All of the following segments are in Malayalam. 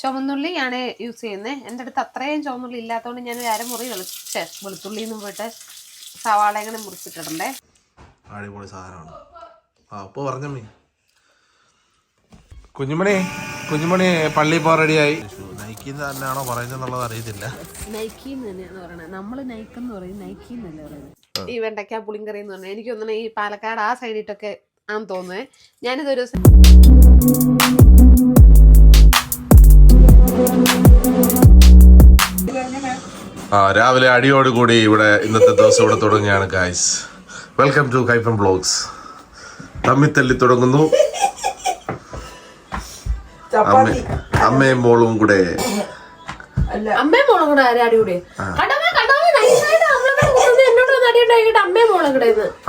ചുവന്നുള്ളിയാണ് യൂസ് ചെയ്യുന്നത് എന്റെ അടുത്ത് അത്രയും ചുവന്നുള്ളി ഇല്ലാത്തതുകൊണ്ട് ഞാൻ ഒരു അരമുറി വെളിച്ചേ വെളുത്തുള്ളി നിന്നും പോയിട്ട് സവാള ഇങ്ങനെ മുറിച്ചിട്ടിടണ്ടേ. അടിപൊളി സാധനമാണ്. ആ ഉപ്പ് പറഞ്ഞമ്മി. കുഞ്ഞുമണി കുഞ്ഞുമണി പള്ളി പോ റെഡിയായി നയിക്കുന്ന തന്നെയാണോ പറയുന്നതെന്നുള്ളത് അറിയത്തില്ല. നൈക്കി തന്നെയാണ് പറയുന്നത് നമ്മൾ നൈക്ക് എന്ന് പറയും നൈക്കി എന്നല്ലേ പറയുന്നത് ഈ വെണ്ടയ്ക്ക പുളിങ്കറി എന്ന് പറഞ്ഞാൽ എനിക്ക് തോന്നുന്നത് ഈ പാലക്കാട് ആ സൈഡിട്ടൊക്കെ ആണെന്ന് തോന്നുന്നത് ഞാനിതൊരു ദിവസം ആ രാവിലെ അടിയോട് കൂടി ഇവിടെ ഇന്നത്തെ ദിവസം ഇവിടെ തുടങ്ങുകയാണ് guys welcome to Kaippan blogs തമ്മിത്തല്ലി തുടങ്ങുന്നു. അമ്മ അമ്മയും മോളും കൂടെ. അമ്മയും മോളും കൂടെ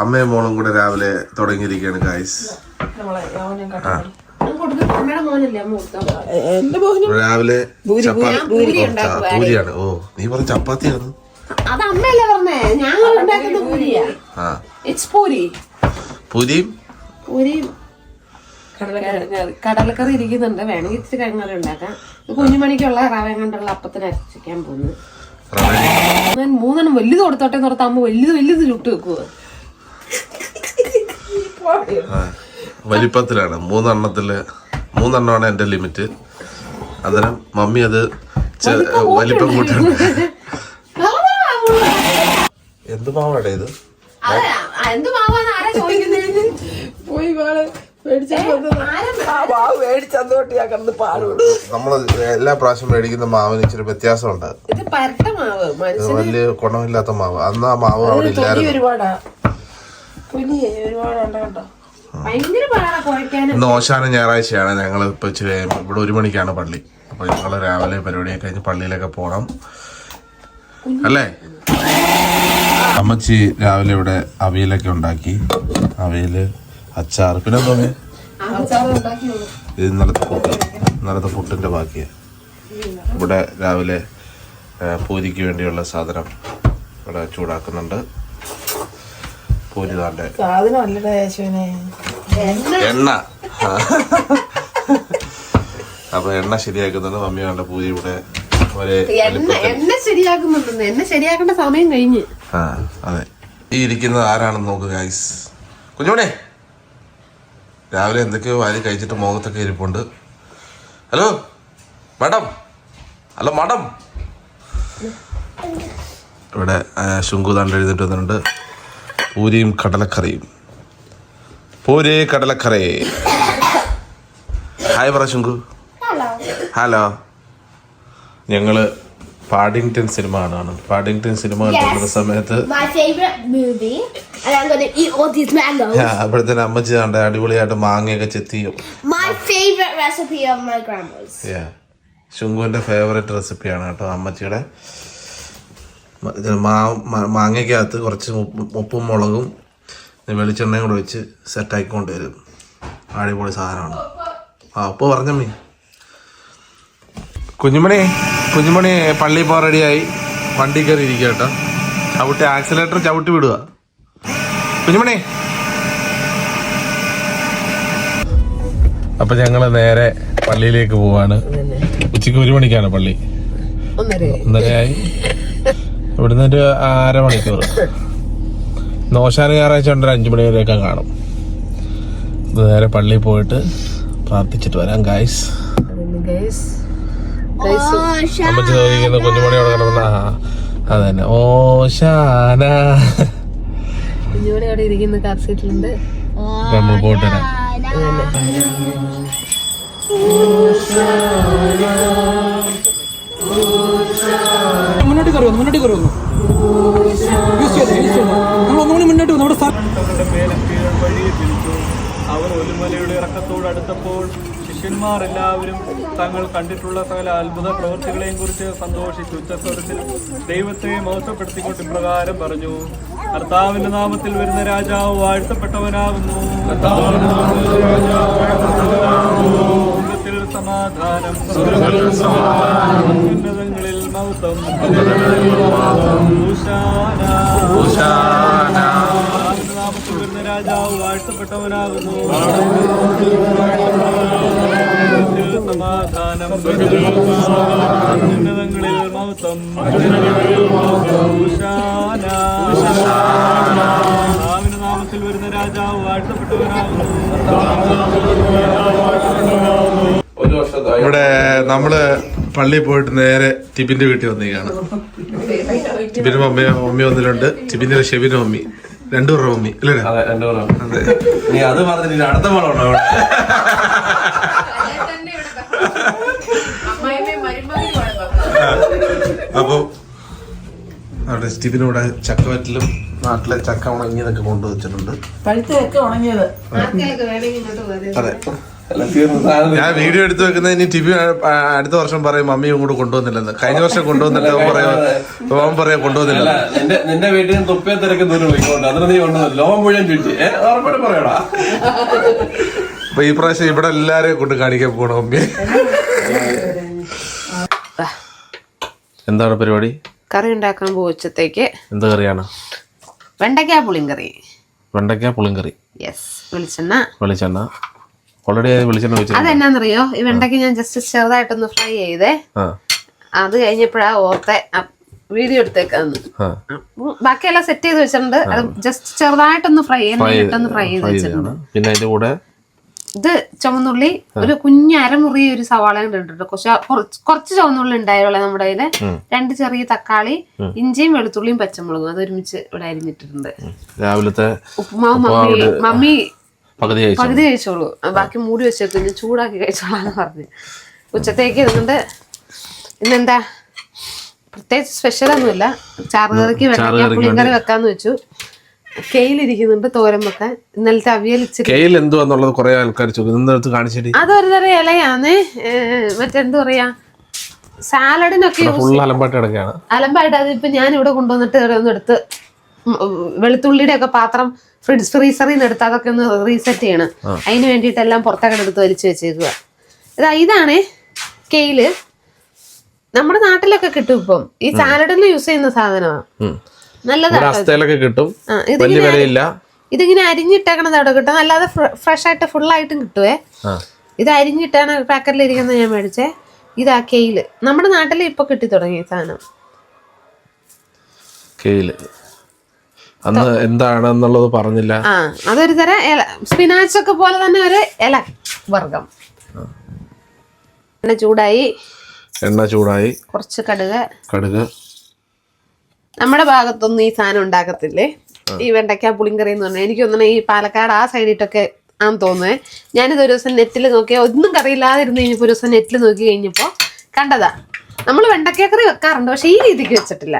അമ്മയും മോളും കൂടെ രാവിലെ തുടങ്ങിയിരിക്കുകയാണ് ഗായ്സ് രാവിലെ. പൂരിയാണ് ഓ നീ പറഞ്ഞ ചപ്പാത്തിയാണ്? അത് അമ്മയല്ലേ പറഞ്ഞേ? ഞങ്ങൾ ഉണ്ടാക്കുന്ന പൂരിയാ ആ. ഇറ്റ്സ് പൂരി. പൂരിയും? പൂരി കടലക്കറി ഇരിക്കുന്നുണ്ട്. വേണമെങ്കിൽ ഇച്ചിരി കഴിഞ്ഞാലും ഉണ്ടാക്കാം. കുഞ്ഞുമണിക്കുള്ള റവ കണ്ടുള്ള അപ്പത്തിന് അരച്ചിരിക്കാൻ പോകുന്നു ഞാൻ മൂന്നെണ്ണം വലുത് കൊടുത്തോട്ടെ എന്ന് ഓർത്ത് അമ്മ വലുത് വലുത് ചുട്ട് വെക്കുക വലിപ്പത്തിലാണ്. മൂന്നെണ്ണത്തിൽ മൂന്നെണ്ണമാണ് എന്റെ ലിമിറ്റ്. അന്നേരം മമ്മി അത് വലിപ്പം കൂട്ടുണ്ട് എന്ത് മാവാടേ ഇത്? നമ്മൾ എല്ലാ പ്രാവശ്യം മേടിക്കുന്ന മാവിന് ഇച്ചിരി വ്യത്യാസമുണ്ട്. വലിയ ഗുണമില്ലാത്ത മാവ്. അന്ന് ആ മാവ് അവിടെ ഇല്ലായിരുന്നു. ഒരുപാടാ. പുലിയെ ഒരുപാടുണ്ട് ഇന്ന് ഓശാന ഞായറാഴ്ചയാണ്. ഞങ്ങൾ ഇപ്പൊ ഇച്ചിരി ഇവിടെ ഒരു മണിക്കാണ് പള്ളി. അപ്പൊ ഞങ്ങൾ രാവിലെ പരിപാടിയൊക്കെ കഴിഞ്ഞ് പള്ളിയിലൊക്കെ പോകണം അല്ലേ? അമ്മച്ചി രാവിലെ ഇവിടെ അവിയലൊക്കെ ഉണ്ടാക്കി. അവിയൽ അച്ചാർ പിന്നെ തോന്നി ഇത് ഇന്നലത്തെ പുട്ട്. ഇന്നലത്തെ പുട്ടിന്റെ ബാക്കിയാ. ഇവിടെ രാവിലെ പൂരിക്ക് വേണ്ടിയുള്ള സാധനം ഇവിടെ ചൂടാക്കുന്നുണ്ട്. പൂരി താണ്ടെ സാധനം അല്ലടാ എണ്ണ. അപ്പൊ എണ്ണ ശരിയാക്കുന്നുണ്ട്. മമ്മി കണ്ട പൂരി ഇവിടെ എണ്ണ എണ്ണ ശരിയാക്കുന്നുണ്ടെന്ന്. എണ്ണ ശരിയാക്കേണ്ട സമയം കഴിഞ്ഞ്. ആ അതെ. ഈ ഇരിക്കുന്നത് ആരാണെന്ന് നോക്ക് ഗൈസ് കുഞ്ഞുമണി രാവിലെ എന്തൊക്കെയോ വാരി കഴിച്ചിട്ട് മുഖത്തൊക്കെ ഇരിപ്പുണ്ട്. ഹലോ? മാഡം? Hello madam? ഇവിടെ ശുങ്കുതാണ്ട് ശുങ്കു താണ്ട് എഴുതിട്ട് വന്നിട്ടുണ്ട്. പൂരിയും കടലക്കറിയും. പൂരി കടലക്കറി. ഹായ് പറ ശുങ്കു. ഹലോ. ഞങ്ങൾ പാഡിങ്ടൺ സിനിമ കാണാണ് പാഡിങ്ടൺ സിനിമ കാണുന്ന സമയത്ത് അപ്പോഴത്തേനും അമ്മച്ചി കണ്ട അടിപൊളിയായിട്ട് മാങ്ങയൊക്കെ ചെത്തി. ശുങ്കുവിന്റെ ഫേവറേറ്റ് റെസിപ്പിയാണ് കേട്ടോ അമ്മച്ചിയുടെ. മ- മാങ്ങയ്ക്കകത്ത് കുറച്ച് ഉപ്പ്- മുളകും വെളിച്ചെണ്ണയും കൂടെ വെച്ച് സെറ്റാക്കിക്കൊണ്ട് വരും അടിപൊളി സാധനമാണ്. ആ ഉപ്പ് പറഞ്ഞമ്മി. കുഞ്ഞുമണി കുഞ്ഞുമണി പള്ളി പോ റെഡിയായി വണ്ടി കയറി ഇരിക്കുക കേട്ടോ. ചവിട്ടി ആക്സിലേറ്റർ ചവിട്ടി വിടുക. കുഞ്ഞുമണി. അപ്പൊ ഞങ്ങൾ നേരെ പള്ളിയിലേക്ക് പോവാണ്. ഉച്ചയ്ക്ക് ഒരു മണിക്കാണ് പള്ളി. ഒന്നര ഒന്നരയായി. ഇവിടുന്ന് ഒരു അരമണിക്കൂർ. നോശാന ഞായറാഴ്ച ഉണ്ട് ഒരു അഞ്ചു മണി വരെയൊക്കെ കാണും. ഇത് നേരെ പള്ളിയിൽ പോയിട്ട് പ്രാർത്ഥിച്ചിട്ട് വരാം ഗായ്സ് അമ്മച്ചി കുഞ്ഞുമണി അവിടെ കിടന്ന അത് തന്നെ ഓശാന അവിടെ ഇരിക്കുന്ന കാർ സീറ്റിലുണ്ട്. നമ്മൾ വരാം. മുന്നോട്ട് കയറുന്നു മുന്നോട്ട് കയറുന്നു. യൂസ് ചെയ്തു യൂസ് ചെയ്തു. നമ്മൾ ഒന്നുകൂടി മുന്നോട്ട് വന്നു നമ്മുടെ അവർ ഒലിമലയുടെ ഇറക്കത്തോട് അടുത്തപ്പോൾ ശിഷ്യന്മാർ എല്ലാവരും തങ്ങൾ കണ്ടിട്ടുള്ള സകല അത്ഭുത പ്രവൃത്തികളെയും കുറിച്ച് സന്തോഷിച്ചു. ഉച്ചസ്വരത്തിൽ ദൈവത്തെ മഹത്വപ്പെടുത്തിക്കൊണ്ട് ഇപ്രകാരം പറഞ്ഞു കർത്താവിന്റെ നാമത്തിൽ വരുന്ന രാജാവ് വാഴ്ത്തപ്പെട്ടവനാകുന്നു. സമാധാനം. ഊശാന. കർത്താവിന്റെ നാമത്തിൽ വരുന്ന രാജാവ് വാഴ്ത്തപ്പെട്ടവനാകുന്നു സമാധാനം ഉന്നതങ്ങളിൽ മൗത്തം ഉശാന. കർത്താവിന്റെ നാമത്തിൽ വരുന്ന രാജാവ് വാഴ്ത്തപ്പെട്ടവനാകുന്നു ഇവിടെ നമ്മൾ പള്ളിയിൽ പോയിട്ട് നേരെ ടിബിന്റെ വീട്ടിൽ വന്നിരിക്കുകയാണ് ടിബിന്റെ മമ്മി മമ്മി വന്നിട്ടുണ്ട് ടിബിന്റെ ഷെബിന്റെ മമ്മി രണ്ടുപേരുടെ മമ്മി അല്ലേ അതെ രണ്ടു അതെ. നീ അത് പറഞ്ഞിട്ട് അടുത്ത അവിടെ? അപ്പൊ അവിടെ സ്റ്റീബിനൂടെ ചക്കവറ്റിലും നാട്ടിലെ ചക്ക ഉണങ്ങിയതൊക്കെ കൊണ്ടുവച്ചിട്ടുണ്ട്. അതെ. ഞാൻ വീഡിയോ എടുത്തു വെക്കുന്നത് ഇനി ടിവി അടുത്ത വർഷം പറയും മമ്മി ഇങ്ങോട്ട് കൊണ്ടുവന്നില്ലെന്ന് കഴിഞ്ഞ വർഷം കൊണ്ടുവന്നിട്ട് അവൻ പറയാ അവൻ പറയാ കൊണ്ടുവന്നില്ല. നിന്റെ വീട്ടിൽ നിന്ന് തുപ്പേ തിരക്ക് ദൂരം അതിന് നീ ലോകം മുഴുവൻ ചുറ്റി. ഉറപ്പായിട്ട് പറയടാ. അപ്പൊ ഈ പ്രാവശ്യം ഇവിടെ എല്ലാരെയും കൊണ്ട് കാണിക്കാൻ പോണ മമ്മി. എന്താണ് പരിപാടി? കറി ഉണ്ടാക്കാൻ പോവച്ചത്തേക്ക് എന്ത് കറിയാണ്? വെണ്ടയ്ക്ക പുളിങ്കറി. വെണ്ടയ്ക്ക പുളിങ്കറി. യെസ് വെളിച്ചെണ്ണ. വെളിച്ചെണ്ണ. ഓൾറെഡി വെളിച്ചെണ്ണ അതെന്നാന്നറിയോ? ഈ വെണ്ടയ്ക്ക് ഞാൻ ജസ്റ്റ് ചെറുതായിട്ടൊന്ന് ഫ്രൈ ചെയ്തേ. അത് കഴിഞ്ഞപ്പോഴാ ഓർത്തെ വീഡിയോ എടുത്തേക്കാന്ന്. ബാക്കിയെല്ലാം സെറ്റ് ചെയ്ത് വെച്ചിട്ടുണ്ട്. അത് ജസ്റ്റ് ചെറുതായിട്ടൊന്ന് ഫ്രൈ ചെയ്യുന്ന ഫ്രൈ ചെയ്ത് വെച്ചിട്ടുണ്ട്. പിന്നെ അതിന്റെ കൂടെ ഇത് ചുവന്നുള്ളി ഒരു കുഞ്ഞ് അരമുറി ഒരു സവാള ഇട്ടിട്ടുണ്ട്. കുറച്ച് ചുവന്നുള്ളി ഉണ്ടായുള്ള നമ്മുടെ കയ്യിൽ. രണ്ട് ചെറിയ തക്കാളി ഇഞ്ചിയും വെളുത്തുള്ളിയും പച്ചമുളകും. അത് ഒരുമിച്ച് ഇവിടെ അരിഞ്ഞിട്ടുണ്ട് രാവിലത്തെ ഉപ്പുമാവ് മമ്മി മമ്മി പകുതി പകുതി കഴിച്ചോളൂ. ബാക്കി മൂടി വെച്ചേക്കും. ഞാൻ ചൂടാക്കി കഴിച്ചോളാന്ന് പറഞ്ഞു. ഉച്ചത്തേക്ക് ഇതുകൊണ്ട് ഇന്നെന്താ? പ്രത്യേകിച്ച് സ്പെഷ്യലൊന്നുമില്ല ചാറുകറിക്ക് വെണ്ടയ്ക്ക പുളിങ്കറി വെക്കാന്ന് വെച്ചു. കെയിലിരിക്കുന്നുണ്ട് തോരൻ വെക്കാൻ. ഇന്നലത്തെ അവിയൽ ഇച്ചിരി കെയിൽ എന്തുവാന്നുള്ളത് കുറെ ആൾക്കാർ ചോദിച്ചു കാണിച്ചിട്ട് അതൊരു തരം ഇലയാന്ന്. മറ്റെന്താ പറയാ? സാലഡിനൊക്കെ കിടക്കുകയാണ്. അലമ്പായിട്ട് അതിപ്പോ ഞാൻ ഇവിടെ കൊണ്ടുവന്നിട്ട് ഇവിടെ വെളുത്തുള്ളിയുടെ ഒക്കെ പാത്രം ഫ്രിഡ്ജ് ഫ്രീസറിൽ നിന്ന് എടുത്ത് അതൊക്കെ ഒന്ന് റീസെറ്റ് ചെയ്യണം. അതിന് വേണ്ടിയിട്ട് എല്ലാം പുറത്തൊക്കെ എടുത്ത് വലിച്ചു വെച്ചേക്കുക. ഇതാ ഇതാണ് കെയിൽ നമ്മുടെ നാട്ടിലൊക്കെ കിട്ടും ഇപ്പം. ഈ സാലഡിൽ യൂസ് ചെയ്യുന്ന സാധനമാണ് നല്ലതാണ് നല്ലതാ കിട്ടും. ഇതിങ്ങനെ അരിഞ്ഞിട്ടേക്കണത് അവിടെ കിട്ടും. അല്ലാതെ ഫ്രഷ് ആയിട്ട് ഫുൾ ആയിട്ടും കിട്ടുവേ. ഇത് അരിഞ്ഞിട്ടാണ് പാക്കറ്റിൽ പാക്കറ്റിലിരിക്കുന്നത് ഞാൻ മേടിച്ചേ. ഇതാ കെയിൽ നമ്മുടെ നാട്ടിൽ ഇപ്പൊ കിട്ടി തുടങ്ങിയ സാധനം. കെയിൽ അന്ന് എന്താണെന്നുള്ളത് പറഞ്ഞില്ല. ആ അതൊരു തരം ഇല സ്പിനാച്ച് ഒക്കെ പോലെ തന്നെ ഒരു ഇല വർഗം എണ്ണ ചൂടായി. എണ്ണ ചൂടായി. കുറച്ച് കടുക്. കടുക്. നമ്മുടെ ഭാഗത്തൊന്നും ഈ സാധനം ഉണ്ടാക്കത്തില്ലേ? ഈ വെണ്ടയ്ക്ക പുളിങ്കറി എന്ന് പറഞ്ഞാൽ എനിക്ക് തോന്നുന്നു ഈ പാലക്കാട് ആ സൈഡിട്ടൊക്കെ ആണെന്ന് തോന്നുന്നത് ഞാനിത് ഒരു ദിവസം നെറ്റിൽ നോക്കിയ ഒന്നും കറിയില്ലാതിരുന്ന് കഴിഞ്ഞപ്പോൾ ഒരു ദിവസം നെറ്റിൽ നോക്കി കഴിഞ്ഞപ്പോൾ കണ്ടതാ. നമ്മൾ വെണ്ടയ്ക്കക്കറി വെക്കാറുണ്ട് പക്ഷെ ഈ രീതിക്ക് വെച്ചിട്ടില്ല.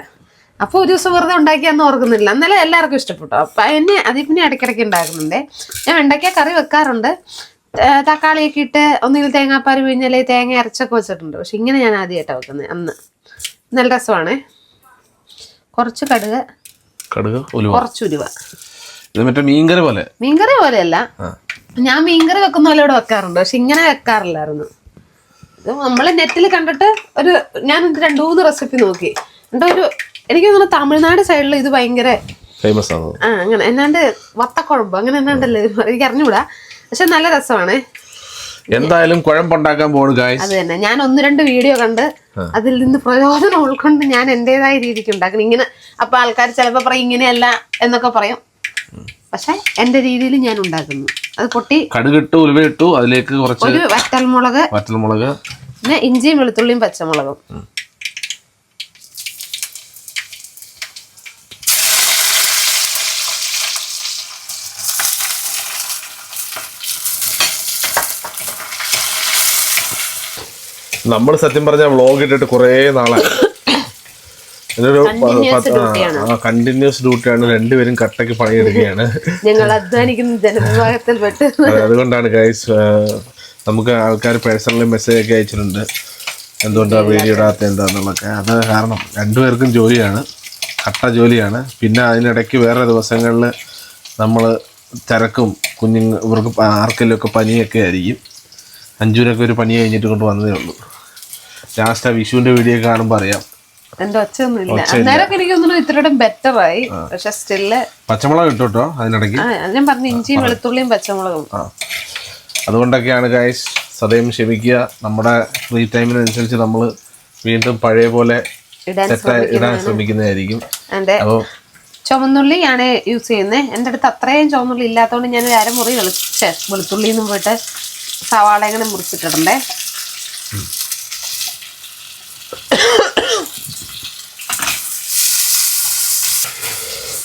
അപ്പോൾ ഒരു ദിവസം വെറുതെ ഉണ്ടാക്കിയാന്ന് ഓർക്കുന്നില്ല. എന്നാലും എല്ലാവർക്കും ഇഷ്ടപ്പെട്ടു. അപ്പം എന്നെ അതിൽ പിന്നെ ഇടയ്ക്കിടയ്ക്ക് ഉണ്ടാക്കുന്നുണ്ട്. ഞാൻ വെണ്ടയ്ക്ക കറി വെക്കാറുണ്ട്. തക്കാളിയൊക്കെ ഇട്ട് ഒന്നുകിൽ തേങ്ങാപ്പാൽ പിഴിഞ്ഞാൽ തേങ്ങ അരച്ചൊക്കെ വെച്ചിട്ടുണ്ട്. പക്ഷെ ഇങ്ങനെ ഞാൻ ആദ്യമായിട്ടാണ് വെക്കുന്നത്. അന്ന്. നല്ല രസമാണേ. കുറച്ച് കടുക്. കടുക് ഉലുവ. കുറച്ച് ഉലുവ. ഇത് മറ്റേ മീൻകറി പോലെ. മീൻകറി പോലെയല്ല. ഞാൻ മീൻകറി വെക്കുന്ന പോലെ ഇവിടെ വെക്കാറുണ്ട്. പക്ഷെ ഇങ്ങനെ വെക്കാറില്ലായിരുന്നു. ഇത് നമ്മൾ നെറ്റിൽ കണ്ടിട്ട് ഒരു ഞാൻ രണ്ട് മൂന്ന് റെസിപ്പി നോക്കി. എന്നിട്ട് ഒരു എനിക്ക് തോന്നുന്നു തമിഴ്നാട് സൈഡിൽ ഇത് ഭയങ്കര ഫേമസ് ആണ്? ആ അങ്ങനെ. എന്നാണ്ട് വത്തക്കുഴമ്പ് അങ്ങനെ എന്നാണ്ടല്ലേ എനിക്ക് അറിഞ്ഞൂടാ. പക്ഷെ നല്ല രസമാണ്. എന്തായാലും കുഴമ്പുണ്ടാക്കാൻ പോണു ഗായ്സ് അത് തന്നെ. ഞാൻ ഒന്ന് രണ്ട് വീഡിയോ കണ്ട് അതിൽ നിന്ന് പ്രയോജനം ഉൾക്കൊണ്ട് ഞാൻ എന്റേതായ രീതിക്ക് ഉണ്ടാക്കണം. ഇങ്ങനെ അപ്പൊ ആൾക്കാർ ചിലപ്പോൾ പറയും ഇങ്ങനെയല്ല എന്നൊക്കെ പറയും. പക്ഷെ എന്റെ രീതിയിൽ ഞാൻ ഉണ്ടാക്കുന്നു. അത് പൊട്ടി കടുകിട്ടു ഉലുവ ഇട്ടു അതിലേക്ക് കുറച്ച് ഒരു വറ്റൽമുളക് വറ്റൽമുളക്. പിന്നെ ഇഞ്ചിയും വെളുത്തുള്ളിയും പച്ചമുളകും. നമ്മൾ സത്യം പറഞ്ഞ വ്ളോഗ് ഇട്ടിട്ട് കുറേ നാളായി. ഇതൊരു. കണ്ടിന്യൂസ് ഡ്യൂട്ടിയാണ് രണ്ടുപേരും കട്ടക്ക് പണിയെടുക്കുകയാണ്. ഞങ്ങൾ അധ്വാനിക്കുന്ന ജനവിഭാഗത്തിൽ പെട്ട്. അതുകൊണ്ടാണ് ഗൈസ് നമുക്ക് ആൾക്കാർ പേഴ്സണലി മെസ്സേജ് ഒക്കെ അയച്ചിട്ടുണ്ട്. എന്തുകൊണ്ടാണ് വീഡിയോ ഇടാത്ത എന്താന്നുള്ളതൊക്കെ അത് കാരണം രണ്ടുപേർക്കും ജോലിയാണ്. കട്ട ജോലിയാണ്. പിന്നെ അതിനിടയ്ക്ക് വേറെ ദിവസങ്ങളിൽ നമ്മൾ തിരക്കും കുഞ്ഞുങ്ങൾ ഇവർക്ക് ആർക്കെല്ലാം ഒക്കെ പനിയൊക്കെ ആയിരിക്കും. അഞ്ചൂരൊക്കെ ഒരു പനി കഴിഞ്ഞിട്ട് കൊണ്ട് വന്നതേ ഉള്ളൂ. ലാസ്റ്റ് ആ വിഷുവിന്റെ വീഡിയോ കാണുമ്പോൾ അറിയാം. എന്റെ ഒച്ചയൊന്നുമില്ല. അന്നേരമൊക്കെ എനിക്ക് തോന്നുന്നു ഇത്രയും ബെറ്റർ ആയി. പക്ഷെ സ്റ്റിൽ പച്ചമുളക് ഇട്ടു കേട്ടോ അതിനിടയ്ക്ക്. ഞാൻ പറഞ്ഞു ഇഞ്ചിയും വെളുത്തുള്ളിയും പച്ചമുളകും. അതുകൊണ്ടൊക്കെയാണ് ഗൈസ് സദയം ക്ഷമിക്കുക. നമ്മുടെ ഫ്രീ ടൈമിനനുസരിച്ച് നമ്മൾ വീണ്ടും പഴയ പോലെ ഇടാൻ ശ്രമിക്കുന്നതായിരിക്കും. അപ്പോൾ ചുവന്നുള്ളിയാണ് യൂസ് ചെയ്യുന്നത് എന്റെ അടുത്ത് അത്രയും ചുവന്നുള്ളി ഇല്ലാത്തതുകൊണ്ട് ഞാൻ ഒരു അരമുറി വെളിച്ച വെളുത്തുള്ളിയിൽ നിന്ന് പോയിട്ട് സവാള ഇങ്ങനെ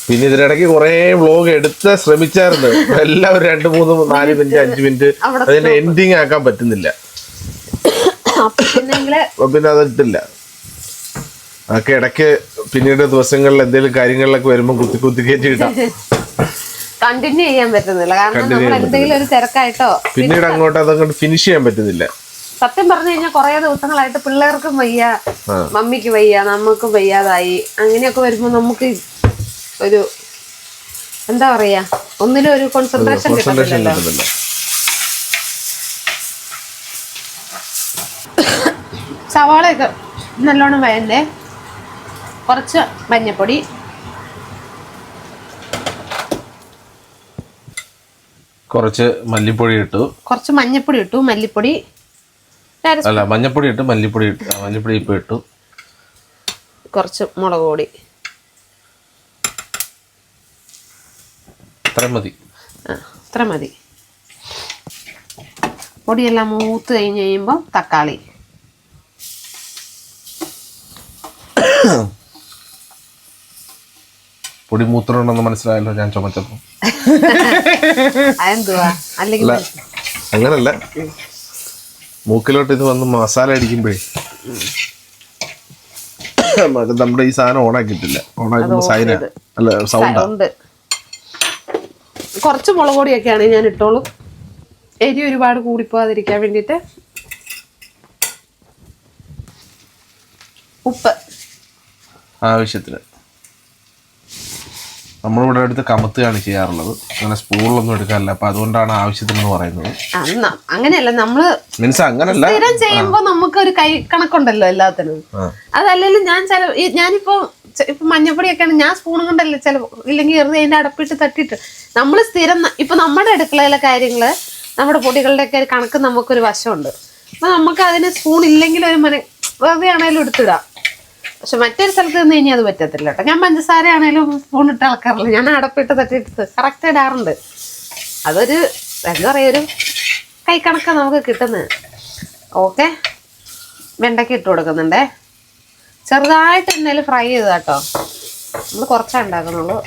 പിന്നെ ഇതിനിടയ്ക്ക് കുറേ വ്ലോഗ് എടുത്ത് ശ്രമിച്ചായിരുന്നു. എല്ലാവരും രണ്ട് മൂന്ന് നാല് മിനിറ്റ് അഞ്ച് മിനിറ്റ്. അതിന്റെ എൻഡിങ് ആക്കാൻ പറ്റുന്നില്ല. പിന്നെ അത് ഇട്ടില്ല അതൊക്കെ ഇടയ്ക്ക് പിന്നീട് ദിവസങ്ങളിൽ എന്തെങ്കിലും കാര്യങ്ങളിലൊക്കെ വരുമ്പോൾ കുത്തി കുത്തി കയറ്റി കിട്ടാം കണ്ടിന്യൂ ചെയ്യാൻ പറ്റുന്നില്ല. കാരണം നമ്മൾ എന്തെങ്കിലും ഒരു തിരക്കായിട്ടോ. പിന്നീട് അങ്ങോട്ട് അതങ്ങോട്ട് ഫിനിഷ് ചെയ്യാൻ പറ്റുന്നില്ല. സത്യം പറഞ്ഞു കഴിഞ്ഞാൽ കുറെ ദിവസങ്ങളായിട്ട് പിള്ളേർക്കും വയ്യ. മമ്മിക്ക് വയ്യ നമുക്കും വയ്യാതായി. അങ്ങനെയൊക്കെ വരുമ്പോ നമുക്ക് ഒരു എന്താ പറയാ ഒന്നിലും ഒരു കോൺസെൻട്രേഷൻ കിട്ടുന്നില്ല സവാളയൊക്കെ നല്ലോണം വയണ്ടേ കുറച്ച് മഞ്ഞപ്പൊടി. കുറച്ച് മല്ലിപ്പൊടി ഇട്ടു. കുറച്ച് മഞ്ഞപ്പൊടി ഇട്ടു മല്ലിപ്പൊടി. അല്ല മഞ്ഞപ്പൊടി ഇട്ട് മല്ലിപ്പൊടി ഇട്ട്. മല്ലിപ്പൊടി ഇപ്പൊ ഇട്ടു. കുറച്ച് മുളക് പൊടി. മതി. ആ അത്ര മതി. പൊടിയെല്ലാം മൂത്ത് കഴിഞ്ഞ് കഴിയുമ്പോൾ തക്കാളി. പൊടി മൂത്രമുണ്ടെന്ന് മനസ്സിലായല്ലോ ഞാൻ ചുമച്ചപ്പോ. അതെന്തുവാ? അല്ലെങ്കിൽ അല്ല അങ്ങനല്ല. മൂക്കിലോട്ട് ഇത് വന്ന് മസാല അടിക്കുമ്പോഴേ. നമ്മുടെ ഈ സാധനം ഓണാക്കിയിട്ടില്ല. ഓണാക്കുമ്പോൾ സൈന അല്ല സൗണ്ട് കുറച്ച് മുളക് പൊടിയൊക്കെയാണ് ഞാൻ ഇട്ടോളൂ. എരി ഒരുപാട് കൂടിപ്പോവാതിരിക്കാൻ വേണ്ടിയിട്ട്. ഉപ്പ്. ആവശ്യത്തിന്. നമ്മളിവിടെ അടുത്ത് കമത്തുകയാണ് ചെയ്യാറുള്ളത്. അങ്ങനെ സ്പൂണിലൊന്നും എടുക്കാറില്ല. അപ്പൊ അതുകൊണ്ടാണ് ആവശ്യത്തിനെന്ന് പറയുന്നത്. അങ്ങനെയല്ല നമ്മൾ മീൻസ് അങ്ങനല്ല. സ്ഥിരം ചെയ്യുമ്പോ നമുക്ക് ഒരു കൈ കണക്കുണ്ടല്ലോ എല്ലാത്തിനും. അതല്ലെങ്കിൽ ഞാൻ ചില ഈ- ഞാനിപ്പോ ചെ- ഇപ്പൊ മഞ്ഞപ്പൊടിയൊക്കെയാണ് ഞാൻ സ്പൂൺ കൊണ്ടല്ലേ ചില ഇല്ലെങ്കിൽ വെറുതെ അതിന്റെ അടപ്പിട്ട് തട്ടിട്ട്. നമ്മൾ സ്ഥിരം ന- ഇപ്പൊ നമ്മുടെ അടുക്കളയിലെ കാര്യങ്ങൾ നമ്മുടെ പൊടികളുടെ ഒക്കെ ഒരു കണക്ക് നമുക്കൊരു വശമുണ്ട്. അപ്പൊ നമുക്ക് അതിന് സ്പൂൺ ഇല്ലെങ്കിൽ ഒരു മന വെറുതെ ആണേലും എടുത്തിടാം. പക്ഷെ മറ്റൊരു സ്ഥലത്ത് നിന്ന് കഴിഞ്ഞാൽ അത് പറ്റത്തില്ല കേട്ടോ. ഞാൻ പഞ്ചസാര ആണെങ്കിലും സ്പൂൺ ഇട്ട് അളക്കാറില്ല ഞാൻ അടപ്പിട്ട് തട്ടിയിട്ട് കറക്റ്റ് ഇടാറുണ്ട്. അതൊരു എന്താ പറയുക ഒരു കൈക്കണക്ക നമുക്ക് കിട്ടുന്നത്. ഓക്കെ വെണ്ടയ്ക്ക ഇട്ട് കൊടുക്കുന്നുണ്ടേ. ചെറുതായിട്ട് എന്തായാലും ഫ്രൈ ചെയ്ത് കേട്ടോ. നമ്മൾ കുറച്ചേ ഉണ്ടാക്കുന്നുള്ളൂ.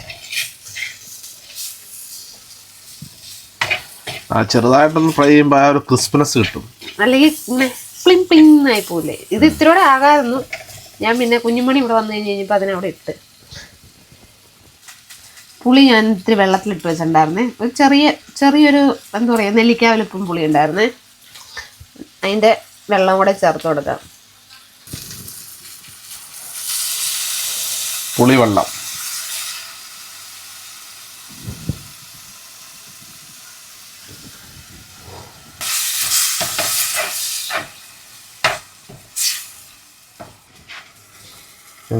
ആ ചെറുതായിട്ടൊന്ന് ഫ്രൈ ചെയ്യുമ്പോൾ ആ ഒരു ക്രിസ്പിനെസ് കിട്ടും. അല്ലെങ്കിൽ പ്ലിം പ്ലിം ആയി പോലെ ഇത് ഇത്തിരിയോടെ ആകാമായിരുന്നു ഞാൻ പിന്നെ കുഞ്ഞുമണി ഇവിടെ വന്നു കഴിഞ്ഞ് കഴിഞ്ഞപ്പോൾ അതിനവിടെ ഇട്ട്. പുളി ഞാൻ ഇത്തിരി വെള്ളത്തിലിട്ട് വെച്ചിട്ടുണ്ടായിരുന്നേ. ഒരു ചെറിയ ചെറിയൊരു എന്താ പറയുക നെല്ലിക്ക വലുപ്പം പുളി ഉണ്ടായിരുന്നേ. അതിന്റെ വെള്ളം കൂടെ ചേർത്ത് കൊടുക്കാം. പുളിവെള്ളം.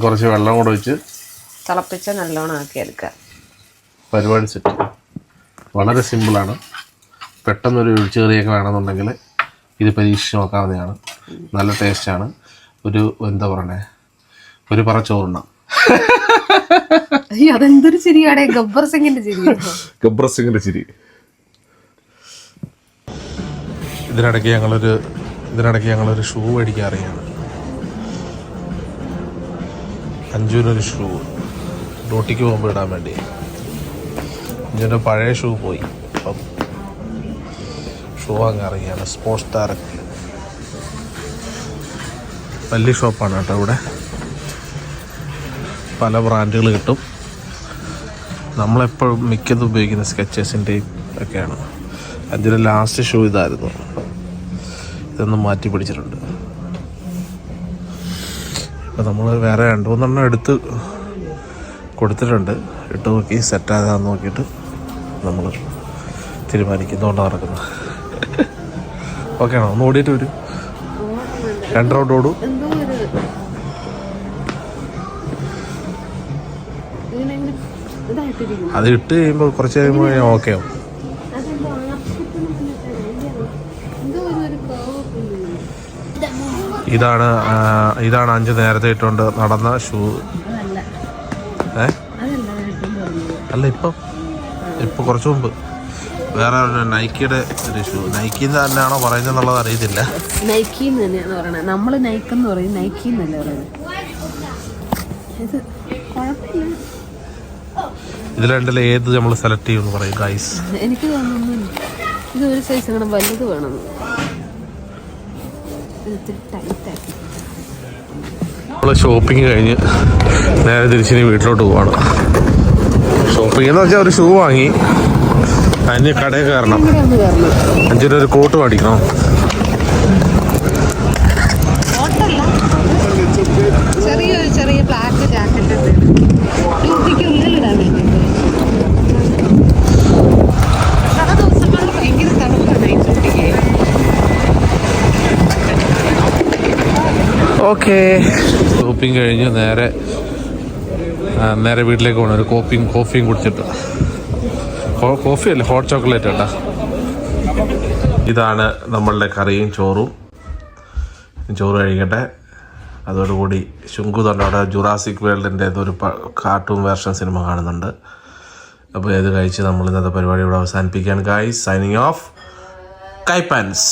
കുറച്ച് വെള്ളം കൂടെ ഒഴിച്ച് തിളപ്പിച്ച് നല്ലോണം ആക്കി എടുക്കുക. പരിപാടി സെറ്റ് വളരെ സിമ്പിളാണ് പെട്ടെന്നൊരു ഒഴിച്ചുകറിയൊക്കെ വേണമെന്നുണ്ടെങ്കിൽ ഇത് പരീക്ഷിച്ച് നോക്കാവുന്നതാണ്. നല്ല ടേസ്റ്റാണ് ഒരു എന്താ പറയണേ? ഒരു പറ ചോറുണ്ണം. അതെന്തൊരു ചിരിയാടേ. ഗബ്ബർ സിംഗിന്റെ ചിരി. ഗബ്ബർ സിംഗിന്റെ ചിരി. ഇതിനിടയ്ക്ക് ഞങ്ങളൊരു ഇതിനിടയ്ക്ക് ഞങ്ങളൊരു ഷൂ മേടിക്കാൻ അഞ്ജുവിനൊരു ഷൂ. ഡ്യൂട്ടിക്ക് പോകുമ്പോൾ ഇടാൻ വേണ്ടി. അഞ്ജുവിന്റെ പഴയ ഷൂ പോയി. അപ്പം ഷൂ വാങ്ങാൻ ഇറങ്ങിയാണ്. സ്പോർട്സ് താരക്ക് വലിയ ഷോപ്പാണ് കേട്ടോ ഇവിടെ. പല ബ്രാൻഡുകൾ കിട്ടും. നമ്മളെപ്പോഴും മിക്കതും ഉപയോഗിക്കുന്ന സ്കെച്ചേഴ്സിന്റെയും ഒക്കെയാണ്. അതിന്റെ ലാസ്റ്റ് ഷൂ ഇതായിരുന്നു. ഇതൊന്നും മാറ്റി പിടിച്ചിട്ടുണ്ട്. ഇപ്പം നമ്മൾ വേറെ രണ്ട് മൂന്നെണ്ണം എടുത്ത് കൊടുത്തിട്ടുണ്ട്. ഇട്ട് നോക്കി സെറ്റാകാന്ന് നോക്കിയിട്ട് നമ്മൾ തീരുമാനിക്കുന്നതുകൊണ്ട് നടക്കുന്നത്. ഓക്കെ ആണോ? ഒന്ന് ഓടിയിട്ട് വരും. രണ്ട് റൗണ്ട് ഓടും. അത് ഇട്ട് കഴിയുമ്പോൾ കുറച്ച് കഴിയുമ്പോൾ ഓക്കെ ആവും അതെന്തോ ആർട്ടിഫിഷ്യൽ എന്തോ ഒരു ഒരു curve ഇതാണ് ഇതാണ് അഞ്ച് നേരത്തെ ഇട്ടുകൊണ്ട് നടന്ന ഷൂ. ഏ? അല്ല ഇപ്പം ഇപ്പൊ കുറച്ച് മുമ്പ്. വേറെ ഒരു നൈക്കിയുടെ ഒരു ഷൂ. നൈക്കി തന്നെയാണോ പറയുന്നത് എന്നുള്ളത് അറിയത്തില്ല. നൈക്കി എന്ന് തന്നെയാണ് പറയണത് നമ്മൾ നൈക്ക് എന്ന് പറയും. നൈക്കി എന്നല്ല പറയുന്നത് ഇത് കുഴപ്പമില്ല. ഇതിൽ രണ്ടിൽ ഏത് നമ്മൾ സെലക്ട് ചെയ്യുമെന്ന് പറയും ഗൈസ് എനിക്ക് തോന്നുന്നു ഇത് ഒരു സൈസ് അങ്ങനെ വലുത് വേണം ഇത്തിരി നമ്മൾ ഷോപ്പിംഗ് കഴിഞ്ഞ് നേരെ തിരിച്ചിനി വീട്ടിലോട്ട് പോവാണ്. ഷോപ്പിംഗ് എന്ന് വെച്ചാൽ ഒരു ഷൂ വാങ്ങി. അതിന് കടയിൽ കയറണം. അഞ്ചിന് ഒരു കോട്ട് മേടിക്കണം ചെറിയൊരു ചെറിയ ബ്ലാക്ക് ജാക്കറ്റ് ടൂപ്പിക്ക് ഉള്ളിലിടാൻ വേണ്ടിയിട്ട് ചില ദിവസങ്ങളിൽ ഭയങ്കര തണുപ്പാണ് ഈ ചുട്ടിക്ക് ഓക്കെ. ഷോപ്പിംഗ് കഴിഞ്ഞ് നേരെ നേരെ വീട്ടിലേക്ക് പോകണം ഒരു കോപ്പിയും കോഫിയും കുടിച്ചിട്ട്. കോഫി അല്ലേ ഹോട്ട് ചോക്ലേറ്റ് കേട്ടാ. ഇതാണ് നമ്മളുടെ കറിയും ചോറും. ചോറ് കഴിക്കട്ടെ. അതോടുകൂടി ശുങ്കു തന്നെ അവിടെ ജുറാസിക് വേൾഡിന്റെ ഒരു കാർട്ടൂൺ വേർഷൻ സിനിമ കാണുന്നുണ്ട്. അപ്പോൾ ഇത് കഴിച്ച് നമ്മൾ ഇന്നത്തെ പരിപാടി ഇവിടെ അവസാനിപ്പിക്കുകയാണ്. Guys signing off Kaippan's.